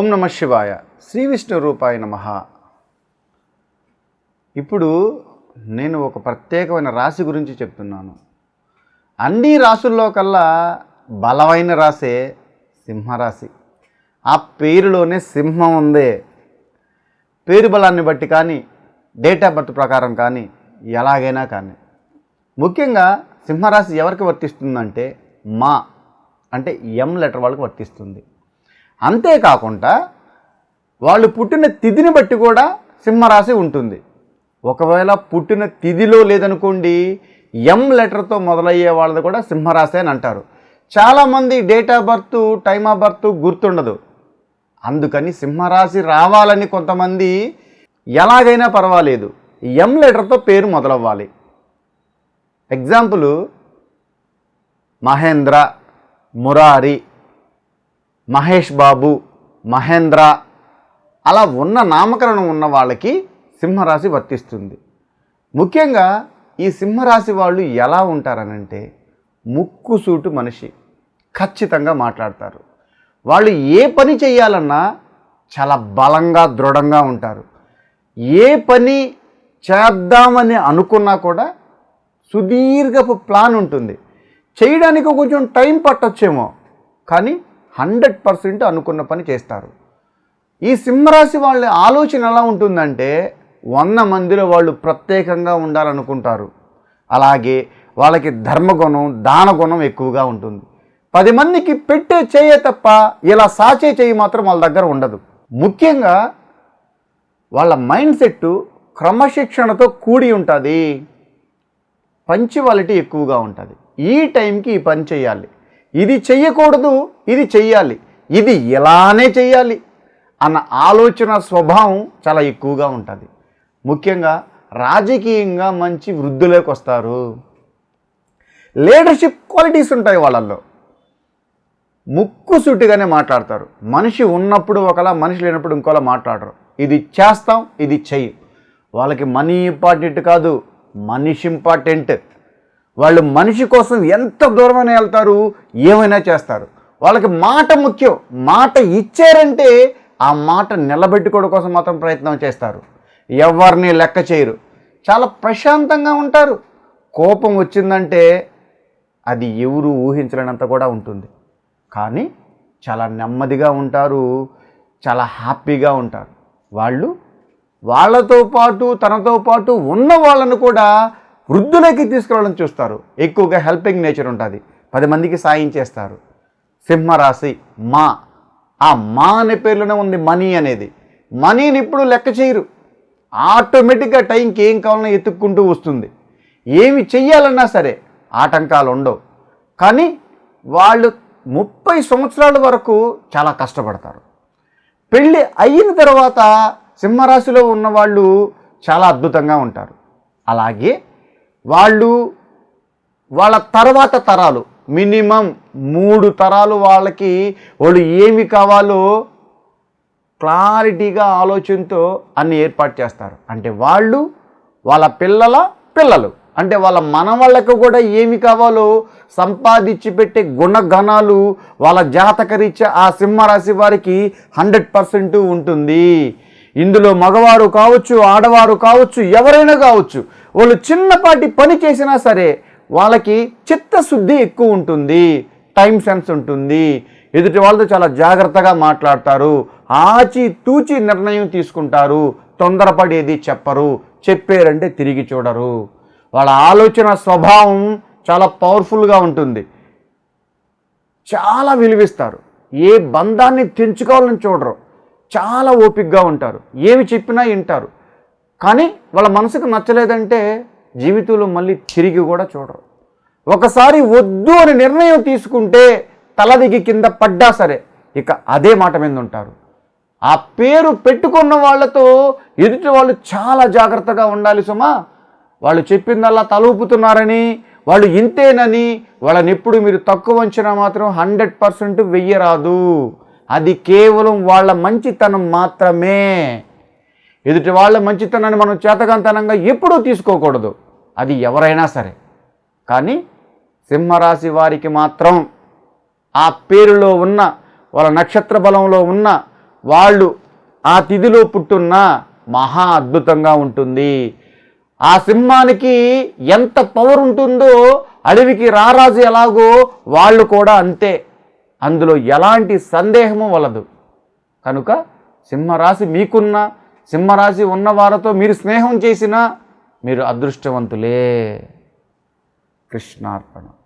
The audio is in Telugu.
ఓం నమ శివాయ. శ్రీ విష్ణు రూపాయ నమ. ఇప్పుడు నేను ఒక ప్రత్యేకమైన రాశి గురించి చెప్తున్నాను. అన్ని రాసుల్లో కల్లా బలమైన రాసే సింహరాశి. ఆ పేరులోనే సింహం ఉందే. పేరు బలాన్ని బట్టి కానీ డేట్ ఆఫ్ బర్త్ ప్రకారం కానీ ఎలాగైనా కానీ. ముఖ్యంగా సింహరాశి ఎవరికి వర్తిస్తుందంటే మా అంటే ఎం లెటర్ వాళ్ళకి వర్తిస్తుంది. అంతేకాకుండా వాళ్ళు పుట్టిన తిథిని బట్టి కూడా సింహరాశి ఉంటుంది. ఒకవేళ పుట్టిన తిథిలో లేదనుకోండి ఎం లెటర్తో మొదలయ్యే వాళ్ళది కూడా సింహరాశి అని అంటారు. చాలామంది date of birth time of birth గుర్తుండదు. అందుకని సింహరాశి రావాలని కొంతమంది ఎలాగైనా పర్వాలేదు. ఎం లెటర్తో పేరు మొదలవ్వాలి. ఎగ్జాంపుల్ మహేంద్ర మురారి మహేష్ బాబు మహేంద్ర అలా ఉన్న నామకరణం ఉన్న వాళ్ళకి సింహరాశి వర్తిస్తుంది. ముఖ్యంగా ఈ సింహరాశి వాళ్ళు ఎలా ఉంటారనంటే ముక్కుసూటు మనిషి ఖచ్చితంగా మాట్లాడతారు. వాళ్ళు ఏ పని చేయాలన్నా చాలా బలంగా దృఢంగా ఉంటారు. ఏ పని చేద్దామని అనుకున్నా కూడా సుదీర్ఘపు ప్లాన్ ఉంటుంది. చేయడానికి కొంచెం టైం పట్టొచ్చేమో కానీ హండ్రెడ్ పర్సెంట్ అనుకున్న పని చేస్తారు. ఈ సింహరాశి వాళ్ళ ఆలోచన ఎలా ఉంటుందంటే వంద మందిలో వాళ్ళు ప్రత్యేకంగా ఉండాలనుకుంటారు. అలాగే వాళ్ళకి ధర్మగుణం దానగుణం ఎక్కువగా ఉంటుంది. పది మందికి పెట్టే చేయ తప్ప ఇలా సాచే చేయి మాత్రం వాళ్ళ దగ్గర ఉండదు. ముఖ్యంగా వాళ్ళ మైండ్ సెట్ క్రమశిక్షణతో కూడి ఉంటుంది. పంచువాలిటీ ఎక్కువగా ఉంటుంది. ఈ టైంకి ఈ పని చేయాలి. ఇది చెయ్యకూడదు ఇది చెయ్యాలి. ఇది ఇలానే చెయ్యాలి అన్న ఆలోచన స్వభావం చాలా ఎక్కువగా ఉంటుంది. ముఖ్యంగా రాజకీయంగా మంచి వృద్ధులోకి వస్తారు. లీడర్షిప్ క్వాలిటీస్ ఉంటాయి వాళ్ళల్లో. ముక్కు సుట్టిగానే మాట్లాడతారు. మనిషి ఉన్నప్పుడు ఒకలా మనిషి లేనప్పుడు ఇంకోలా మాట్లాడరు. ఇది చేస్తాం ఇది చెయ్యి. వాళ్ళకి మనీ ఇంపార్టెంట్ కాదు మనిషి ఇంపార్టెంట్. వాళ్ళు మనిషి కోసం ఎంత దూరమైనా వెళ్తారు ఏమైనా చేస్తారు. వాళ్ళకి మాట ముఖ్యం. మాట ఇచ్చారంటే ఆ మాట నిలబెట్టుకోవడం కోసం మాత్రం ప్రయత్నం చేస్తారు. ఎవరిని లెక్క చేయరు. చాలా ప్రశాంతంగా ఉంటారు. కోపం వచ్చిందంటే అది ఎవరు ఊహించలేనంత కూడా ఉంటుంది. కానీ చాలా నెమ్మదిగా ఉంటారు. చాలా హ్యాపీగా ఉంటారు. వాళ్ళు వాళ్ళతో పాటు తనతో పాటు ఉన్న వాళ్ళను కూడా వృద్ధులకి తీసుకురావడం చూస్తారు. ఎక్కువగా హెల్పింగ్ నేచర్ ఉంటుంది. పది మందికి సాయం చేస్తారు. సింహరాశి మా. ఆ మా అనే పేర్లోనే ఉంది మనీ అనేది. మనీని ఇప్పుడు లెక్క చేయరు. ఆటోమేటిక్గా టైంకి ఏం కావాలన్నా ఎత్తుక్కుంటూ వస్తుంది. ఏమి చెయ్యాలన్నా సరే ఆటంకాలు ఉండవు. కానీ వాళ్ళు ముప్పై సంవత్సరాల వరకు చాలా కష్టపడతారు. పెళ్ళి అయిన తర్వాత సింహరాశిలో ఉన్న వాళ్ళు చాలా అద్భుతంగా ఉంటారు. అలాగే వాళ్ళు వాళ్ళ తర్వాత తరాలు మినిమం మూడు తరాలు వాళ్ళకి వాళ్ళు ఏమి కావాలో క్లారిటీగా ఆలోచనతో అన్ని ఏర్పాటు చేస్తారు. అంటే వాళ్ళు వాళ్ళ పిల్లల పిల్లలు. అంటే వాళ్ళ మనవాళ్ళకు కూడా ఏమి కావాలో సంపాదించి పెట్టే గుణగణాలు వాళ్ళ జాతకరీత్యా ఆ సింహరాశి వారికి హండ్రెడ్ పర్సెంట్ ఉంటుంది. ఇందులో మగవారు కావచ్చు ఆడవారు కావచ్చు ఎవరైనా కావచ్చు వాళ్ళు చిన్నపాటి పని చేసినా సరే వాళ్ళకి చిత్తశుద్ధి ఎక్కువ ఉంటుంది టైం సెన్స్ ఉంటుంది. ఎదుటి వాళ్ళతో చాలా జాగ్రత్తగా మాట్లాడతారు ఆచి తూచి నిర్ణయం తీసుకుంటారు తొందరపడేది చెప్పరు చెప్పారంటే తిరిగి చూడరు. వాళ్ళ ఆలోచన స్వభావం చాలా పవర్ఫుల్గా ఉంటుంది. చాలా విలువిస్తారు. ఏ బంధాన్ని తెంచుకోవాలని చూడరు. చాలా ఓపికగా ఉంటారు. ఏమి చెప్పినా వింటారు. కానీ వాళ్ళ మనసుకు నచ్చలేదంటే జీవితంలో మళ్ళీ తిరిగి కూడా చూడరు. ఒకసారి వద్దు అని నిర్ణయం తీసుకుంటే తలదిగి కింద పడ్డా సరే ఇక అదే మాట మీద ఉంటారు. ఆ పేరు పెట్టుకున్న వాళ్ళతో ఎదుటి వాళ్ళు చాలా జాగ్రత్తగా ఉండాలి సుమా. వాళ్ళు చెప్పిందల్లా తలూపుతున్నారని వాళ్ళు ఇంతేనని వాళ్ళని ఎప్పుడు మీరు తక్కువ అంచనా మాత్రం హండ్రెడ్ పర్సెంట్ వెయ్యరాదు. అది కేవలం వాళ్ళ మంచితనం మాత్రమే. ఎదుటి వాళ్ళ మంచితనాన్ని మనం చేతకంతనంగా ఎప్పుడూ తీసుకోకూడదు. అది ఎవరైనా సరే. కానీ సింహరాశి వారికి మాత్రం ఆ పేరులో ఉన్న వాళ్ళ నక్షత్ర బలంలో ఉన్న వాళ్ళు ఆ తిథిలో పుట్టున్న మహా అద్భుతంగా ఉంటుంది. ఆ సింహానికి ఎంత పవర్ ఉంటుందో అడవికి రారాజు ఎలాగో వాళ్ళు కూడా అంతే. అందులో ఎలాంటి సందేహము వలదు. కనుక సింహరాశి మీకున్న సింహరాశి ఉన్న వారితో మీరు స్నేహం చేసినా మీరు అదృష్టవంతులే. కృష్ణార్పణ.